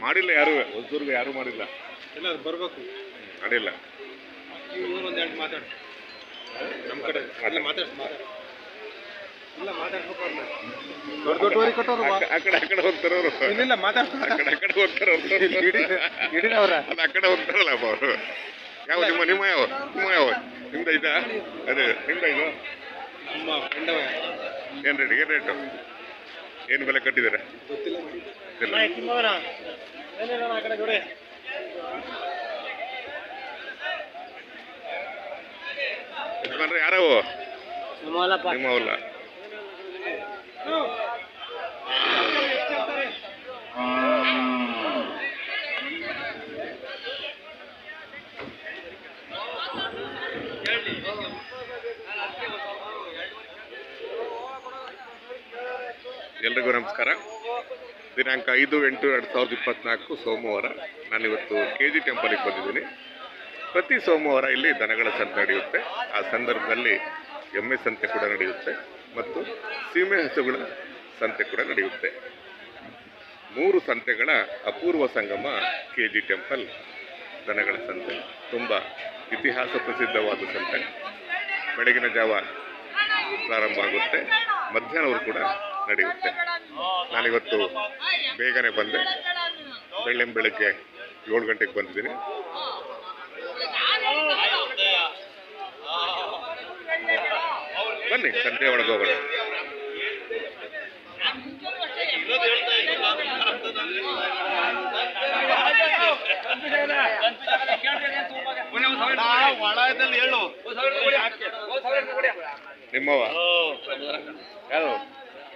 ಮಾಡಿಲ್ಲ ಯಾರು ಹೊಸದುರ್ಗ ಯಾರು ಮಾಡಿಲ್ಲ. ಇಲ್ಲ ಅದು ಬರ್ಬೇಕು. ಮಾಡಿಲ್ಲ. ಒಂದು ಎರಡು ಮಾತಾಡು ನಮ್ಮ ಕಡೆ ಮಾತಾಡ ಮಾತಾಡು. ಇಲ್ಲ ಮಾತಾಡ್ಬೇಕು ಅವ್ರನ್ನ ದೊಡ್ಡ ದೊಡ್ಡವರಿಗೆ ಕೊಟ್ಟವ್ರು ಆ ಕಡೆ ಆ ಕಡೆ ಹೋಗ್ತಾರೆ ಅವರು ಇಲ್ಲ ಮಾತಾಡ್ ಆ ಕಡೆ ಆ ಕಡೆ ಹೋಗ್ತಾರೆ ಅವ್ರು ಅದು ಆ ಕಡೆ ಹೋಗ್ತಾರಲ್ಲ ಅಪ್ಪ ಅವರು. ಯಾವ ನಿಮ್ಮ ನಿಮ್ಮ ಯಾವ ನಿಮ್ಮ ಯಾವ ನಿಮ್ದ ಇದಾ ಅದೇ ನಿಮ್ದ ಇದು? ನಮ್ಮ ಫ್ರೆಂಡವ ಏನು ರೇಟ್ ಏನು ರೇಟು ಏನು ಬೆಲೆ ಕಟ್ಟಿದ್ದಾರೆ? ಗೊತ್ತಿಲ್ಲ ನಿಮ್ಮ ಯಜಮಾನ್ರೆ ಯಾರವು ನಮ್ಮಲ್ಲಪ್ಪ ಎಲ್ರಿಗೂ ನಮಸ್ಕಾರ. ದಿನಾಂಕ ಐದು, ಎಂಟು, ಎರಡು ಸಾವಿರದ ಇಪ್ಪತ್ನಾಲ್ಕು ಸೋಮವಾರ ನಾನಿವತ್ತು ಕೆ ಜಿ ಟೆಂಪಲಿಗೆ ಬಂದಿದ್ದೀನಿ. ಪ್ರತಿ ಸೋಮವಾರ ಇಲ್ಲಿ ದನಗಳ ಸಂತೆ ನಡೆಯುತ್ತೆ. ಆ ಸಂದರ್ಭದಲ್ಲಿ ಎಮ್ಮೆ ಸಂತೆ ಕೂಡ ನಡೆಯುತ್ತೆ ಮತ್ತು ಸೀಮೆ ಹಸುಗಳ ಸಂತೆ ಕೂಡ ನಡೆಯುತ್ತೆ. ಮೂರು ಸಂತೆಗಳ ಅಪೂರ್ವ ಸಂಗಮ ಕೆ ಜಿ ಟೆಂಪಲ್ ದನಗಳ ಸಂತೆ. ತುಂಬ ಇತಿಹಾಸ ಪ್ರಸಿದ್ಧವಾದ ಸಂತೆ. ಬೆಳಗಿನ ಜಾವ ಪ್ರಾರಂಭ ಆಗುತ್ತೆ. ಮಧ್ಯಾಹ್ನವರು ಕೂಡ ನಡೆಯುತ್ತೆ. ನಾನಿವತ್ತು ಬೇಗನೆ ಬಂದೆ. ಬೆಳ್ಳಂ ಬೆಳಗ್ಗೆ ಏಳು ಗಂಟೆಗೆ ಬಂದಿದ್ದೀನಿ. ಬನ್ನಿ ಸಂತೆ ಒಳಗೆ ಹೋಗೋಣ. ನಿಮ್ಮವ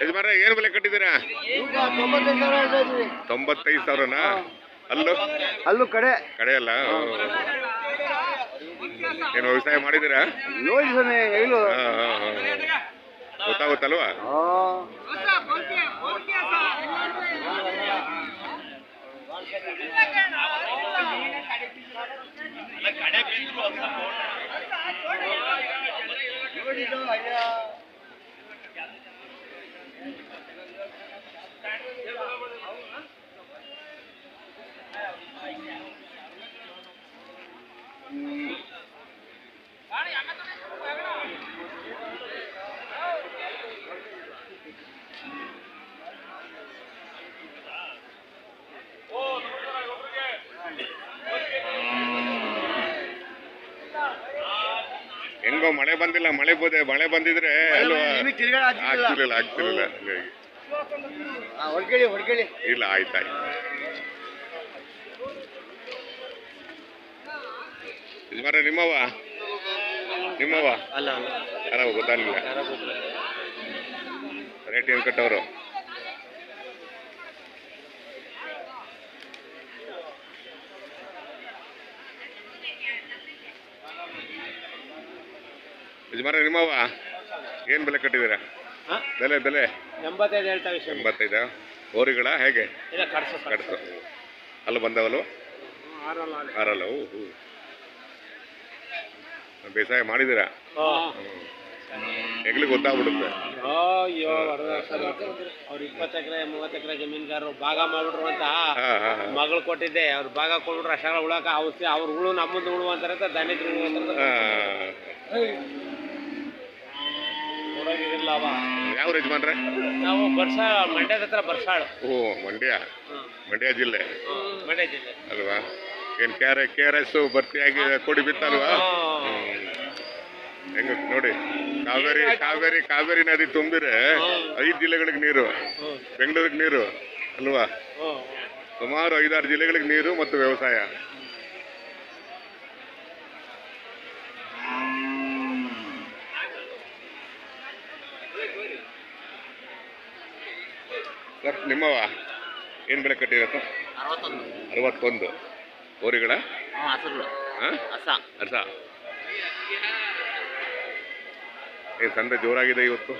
ಯಜಮಾನ ಏನ್ ಬೆಲೆ ಕಟ್ಟಿದ್ದೀರಾ? ತೊಂಬತ್ತೈದು ಸಾವಿರನಾ? ಅಲ್ಲೂ? ಅಲ್ಲೂ ಕಡೆ. ಕಡೆ ಅಲ್ಲ? ಏನು ವ್ಯವಸಾಯ ಮಾಡಿದ್ದೀರಾ? ನೋಡಿ ಸೊನ್ನೆ ಹೇಳು ಹಾ, ಹಾ, ಹಾ, ಹಾ. ಗೊತ್ತಾಗುತ್ತಲ್ವಾ ಹೆಂಗೋ ಮಳೆ ಬಂದಿಲ್ಲ ಮಳೆ ಬೋದೆ ಮಳೆ ಬಂದಿದ್ರೆ ಅಲ್ವಾ ಆಗ್ತಿರ್ಲಿಲ್ಲ ಆಗ್ತಿರ್ಲಿಲ್ಲ ಹಂಗಾಗಿ. ಹೊಡ್ಕೇಳಿ ಹೊಡ್ಕೊಳ್ಳಿ ಇಲ್ಲ ಆಯ್ತಾಯ್ತು ಮರ ನಿಮ್ಮವ ನಿಮ್ಮವ ಅಲ್ಲ ಅಲ್ಲ. ಯಾರ ಗೊತ್ತಾಗಲಿಲ್ಲ. ರೇಟ್ ಏನು ಕಟ್ಟವರು? ಯಜಮಾನ ನಿಮ್ಮವ ಏನು ಬೆಲೆ ಕಟ್ಟಿದ್ದೀರಾ? ಹಾ? ಬೆಲೆ ಬೆಲೆ? ಎಂಬತ್ತೈದು ಹೇಳ್ತಾ ವಿಷಯ. ಎಂಬತ್ತೈದ. ಹೋರಿಗಳ ಹೇಗೆ? ಇಲ್ಲ ಕಡ್ಸು ಕಟ್ಸು ಅಲ್ಲಿ ಬಂದವಲ್ವ ಆರಲ್ಲ ಆರಲ್ಲ ಹೂ ಹೂ. ಬೇಸಾಯ ಮಾಡಿದ್ದೀರಾ? ಹೆಗ್ಲಿ ಗೊತ್ತಾಗ್ಬಿಡುತ್ತೆ. ಅಯ್ಯೋ ಅವ್ರು ಇಪ್ಪತ್ತು ಎಕರೆ ಮೂವತ್ತು ಎಕರೆ ಜಮೀನ್ಗಾರರು ಭಾಗ ಮಾಡ್ಬಿಟ್ರು ಅಂತ. ಮಗಳು ಕೊಟ್ಟಿದ್ದೆ. ಅವ್ರು ಭಾಗ ಕೊಟ್ಬಿಟ್ರು ಅಷ್ಟಾಗ ಉಳಕ ಔಷಧಿ ಅವ್ರ ಹುಳು ನಮ್ಮದು ಹುಳು ಅಂತಾರೆ ಅಂತ ದನಿದ್ರು ಅವ. ಯಾವ ಯಜಮಾನ್ರೆ? ನಾವು ಬರ್ಸಾಳ ಮಂಡ್ಯದ ಹತ್ರ ಬರ್ಸಾಳು. ಓ ಮಂಡ್ಯ? ಮಂಡ್ಯ ಜಿಲ್ಲೆ? ಮಂಡ್ಯ ಜಿಲ್ಲೆ. ಅಲ್ವಾ? ಏನು K R K R S ಭರ್ತಿಯಾಗಿ ಕೊಡಿ ಬಿತ್ತಲ್ವಾ? ಹೆಂಗ ನೋಡಿ ಕಾವೇರಿ ಕಾವೇರಿ ಕಾವೇರಿ ನದಿ ತುಂಬಿದ್ರೆ ಐದು ಜಿಲ್ಲೆಗಳಿಗೆ ನೀರು ಬೆಂಗಳೂರಿಗೆ ನೀರು ಅಲ್ವಾ? ಸುಮಾರು ಐದಾರು ಜಿಲ್ಲೆಗಳಿಗೆ ನೀರು ಮತ್ತು ವ್ಯವಸಾಯ. ಸರ್ ನಿಮ್ಮವ? ಏನು ಬೆಲೆ ಕಟ್ಟಿರತ್ತ ಅರವತ್ತೊಂದು. ಅರವತ್ತೊಂದು. ಓರಿಗಳ ಹಾಂ ಏನು ಸಂತೆ ಜೋರಾಗಿದೆ ಇವತ್ತು.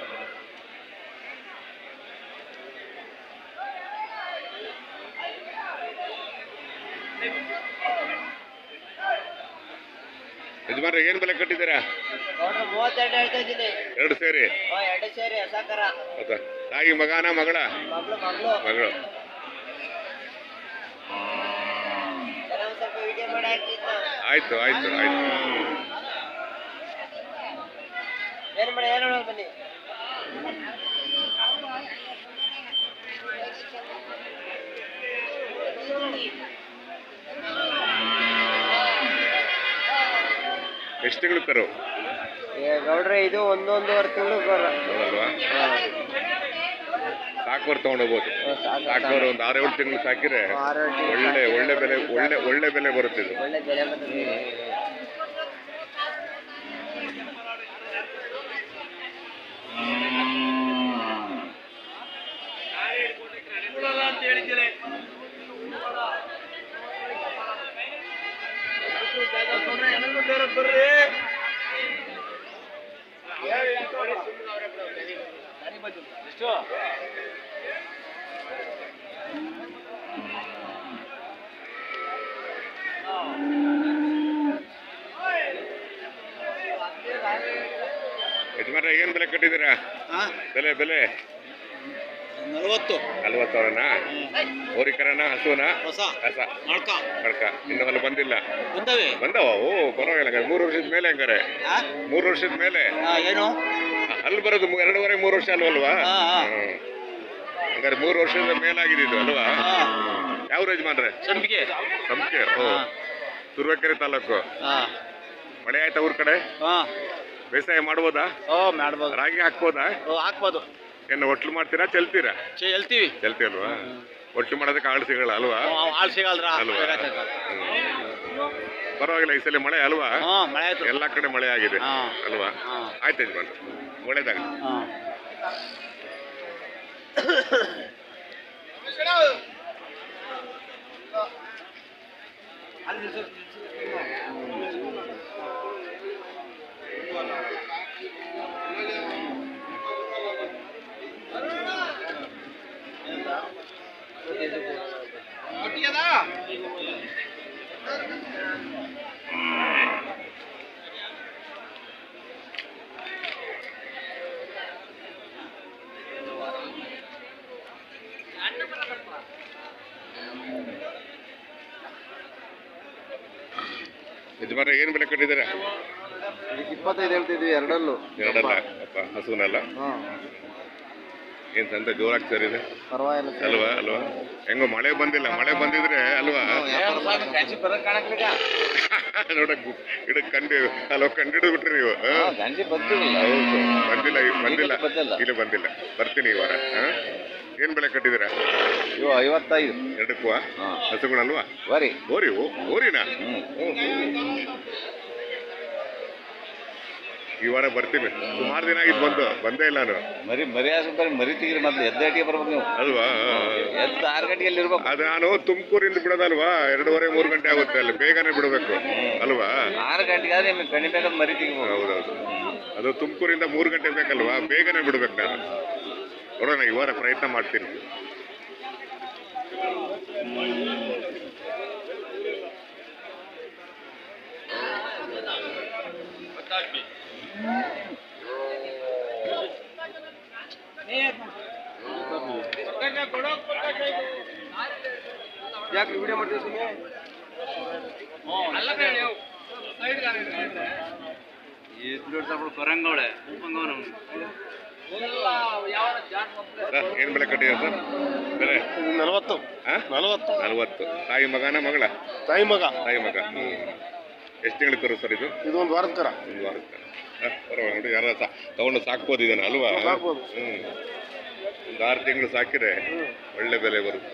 ಯಜಮಾನ್ರೆ ಏನು ಬೆಲೆ ಕಟ್ಟಿದ್ದೀರಾ? ಎರಡು ಸೇರಿ? ಎರಡು ಸೇರಿ ಹೌದಾ? ತಾಯಿ ಮಗನ ಮಗಳ? ಮಗಳು. ಆಯ್ತು ಆಯ್ತು ಆಯ್ತು. ಏನ್ ಮಾಡಿ ಏನು ನೋಡೋದು ಬನ್ನಿ? ಎಷ್ಟು ತಿಂಗಳು ಕರು? ಗೌಡ್ರೆ ಇದು ಒಂದೊಂದುವರೆ ತಿಂಗಳು ಹೌದಲ್ವಾ? ಸಾಕೋರು ತಗೊಂಡೋಗ್ಬೋದು. ಸಾಕೋರು ಒಂದು ಆರು ಏಳು ತಿಂಗಳು ಸಾಕಿದ್ರೆ ಒಳ್ಳೆ ಒಳ್ಳೆ ಬೆಲೆ ಒಳ್ಳೆ ಒಳ್ಳೆ ಬೆಲೆ ಬರುತ್ತೆ ಬೆಲೆ ಬೆಲೆ. ನಲವತ್ತು. ನಲ್ವತ್ತು ಸಾವಿರನ ಹಸುನ ಹೊಸ. ಹಸ. ಮೊಳ್ಕ ಕಡ್ಕ ಇನ್ನು ಅಲ್ಲಿ ಬಂದಿಲ್ಲ. ಬಂದವೆ. ಬಂದವ? ಓ ಪರವಾಗಿಲ್ಲ. ಹಂಗಾರೆ ಮೂರು ವರ್ಷದ ಮೇಲೆ ಹಂಗಾರೆ? ಮೂರು ವರ್ಷದ ಮೇಲೆ? ಆ, ಏನು? ಅಲ್ಲಿ ಬರೋದು ಮೂ- ಎರಡೂವರೆ ಮೂರು ವರ್ಷ ಅಲ್ವಲ್ವಾ? ಹಾ, ಹಾ. ಹ್ಮ್. ಹಂಗಾರೆ ಮೂರು ವರ್ಷದ ಮೇಲಾಗಿದೆ ಇದು ಅಲ್ವಾ? ಯಾವ ಯಜಮಾನ್ರೆ? ಸಂಪಿಗೆ. ಸಂಪಿಗೆ. ಓ. ಹಾ. ತುರುವೇಕೆರೆ ತಾಲೂಕು. ಮಳೆ ಆಯ್ತಾ ಊರ್ ಕಡೆ? ಆ. ಬೇಸಾಯ ಮಾಡ್ಬೋದಾ? ಓ ಮಾಡ್ಬೋದು. ರಾಗಿ ಹಾಕ್ಬೋದಾ? ಓ ಹಾಕ್ಬೋದು. ಏನು ಒಟ್ಲು ಮಾಡ್ತೀರಾ ಚೆಲ್ತೀರಾ? ಚೆ ಹೇಳ್ತೀವಿ ಚೆಲ್ತಿ ಅಲ್ವಾ ಒಟ್ಟು ಮಾಡೋದಕ್ಕೆ ಆಳು ಸಿಗಲ್ಲ ಅಲ್ವಾ? ಆಳು ಸಿಗಲ್ರ? ಅಲ್ವಾ. ಪರವಾಗಿಲ್ಲ ಈ ಸಲ ಮಳೆ ಅಲ್ವಾ? ಹ್ಞೂ ಮಳೆ ಆಯ್ತು. ಎಲ್ಲಾ ಕಡೆ ಮಳೆ ಆಗಿದೆ. ಹಾ. ಅಲ್ವಾ? ಹಾ. ಆಯ್ತು ಯಜಮಾನ್ ಒಳ್ಳೇದಾಗ ಹಾಂ. ಯಜಮಾನ್ರೆ ಏನು ಬೆಲೆ ಕಟ್ಟಿದ್ದೀರಾ? ಇಪ್ಪತ್ತೈದು ಹೇಳ್ತಿದ್ವಿ ಎರಡಲ್ಲೂ. ಎರಡಲ್ಲ? ಅಪ್ಪ ಹಸುನಲ್ಲ? ಏನು ಏನ್ ಸಂತೆ ಜೋರಾಗಿ ಇದೆ ಪರವಾಗಿಲ್ಲ. ಅಲ್ವಾ ಅಲ್ವಾ? ಹೆಂಗೋ ಮಳೆ ಬಂದಿಲ್ಲ ಮಳೆ ಬಂದಿದ್ರೆ ಅಲ್ವಾ? ನೋಡಕ್ ಇಡ ಕಂಡು ಅಲ್ವಾ ಕಂಡಿಡಿದು ಬಿಟ್ರಿ ನೀವು ಬಂದಿಲ್ಲ ಬಂದಿಲ್ಲ. ಇಲ್ಲಿ ಬಂದಿಲ್ಲ. ಬರ್ತೀನಿ ಈ ವಾರ ಆ? ಏನ್ ಬೆಳೆ ಕಟ್ಟಿದ್ದೀರಾ? ಇವು ಐವತ್ತೈದು. ಎರಡಕ್ಕೂ. ಹಸುಗಳಲ್ವಾ? ವರಿ. ಓರಿ ಓರಿನಾ? ಈ ವಾರ ಬರ್ತೀನಿ ಸುಮಾರು ದಿನ ಆಗಿದ್ದು ಬಂದು ಬಂದೇ ಇಲ್ಲ ನಾನು. ಮರಿ ಮರಿ ಹಾಸ್ಬಿಟ್ರೆ ಮರಿ ತೆಗೀರಿ ಮೊದ್ಲು ಎದ್ದೇಟಿಗೆ ಬರ್ಬೇಕು ನೀವು. ಅಲ್ವಾ? ಎದ್ದು ಆರು ಗಂಟೆಯಲ್ಲಿ ಅಲ್ಲಿ ಇರ್ಬೇಕು. ಅದು ನಾನು ತುಮಕೂರಿಂದ ಬಿಡೋದಲ್ವಾ? ಎರಡೂವರೆ ಮೂರು ಗಂಟೆ ಆಗುತ್ತೆ ಅಲ್ಲಿ. ಬೇಗನೆ ಬಿಡಬೇಕು. ಅಲ್ವಾ? ಆರು ಗಂಟೆಗೆ ಆದ್ರೆ ನಿಮಗೆ ಕಡಿಮೆ ಮರಿ ತೆಗಿಬೋದು. ಹೌದೌದು. ಅದು ತುಮಕೂರಿಂದ ಮೂರು ಗಂಟೆ ಬೇಕಲ್ವಾ? ಬೇಗನೆ ಬಿಡ್ಬೇಕು ನಾನು. ನೋಡೋಣ ಈ ವಾರ ಪ್ರಯತ್ನ ಮಾಡ್ತೀನಿ ಯಾಕೆ ವಿಡಿಯೋ ಮಾಡ್ತೀವಿ ಸುಮ್ಮನೆ ಕೊರಂಗೋಳೆ ಸರ್ ಏನು ಬೆಲೆ ಕಟ್ಟಿದೆ ಸರ್? ಬೆಲೆ? ನಲವತ್ತು. ಹಾಂ ನಲವತ್ತು. ನಲ್ವತ್ತು. ತಾಯಿ ಮಗನ ಮಗಳ? ತಾಯಿ ಮಗ. ತಾಯಿ ಮಗ. ಹ್ಞೂ ಎಷ್ಟು ತಿಂಗಳು ಕರು ಸರ್ ಇದು? ಇದು ಒಂದು ವಾರದ ಕರ. ಒಂದು ವಾರದ ಕರ. ಪರವಾಗಿಲ್ಲ ನೋಡಿ ಯಾರ ಸಾ ತೊಗೊಂಡು ಸಾಕ್ಬೋದು ಇದನ್ನು ಅಲ್ವಾ. ಹ್ಞೂ ಒಂದು ಆರು ತಿಂಗಳು ಸಾಕಿದ್ರೆ ಒಳ್ಳೆ ಬೆಲೆ ಬರುತ್ತೆ.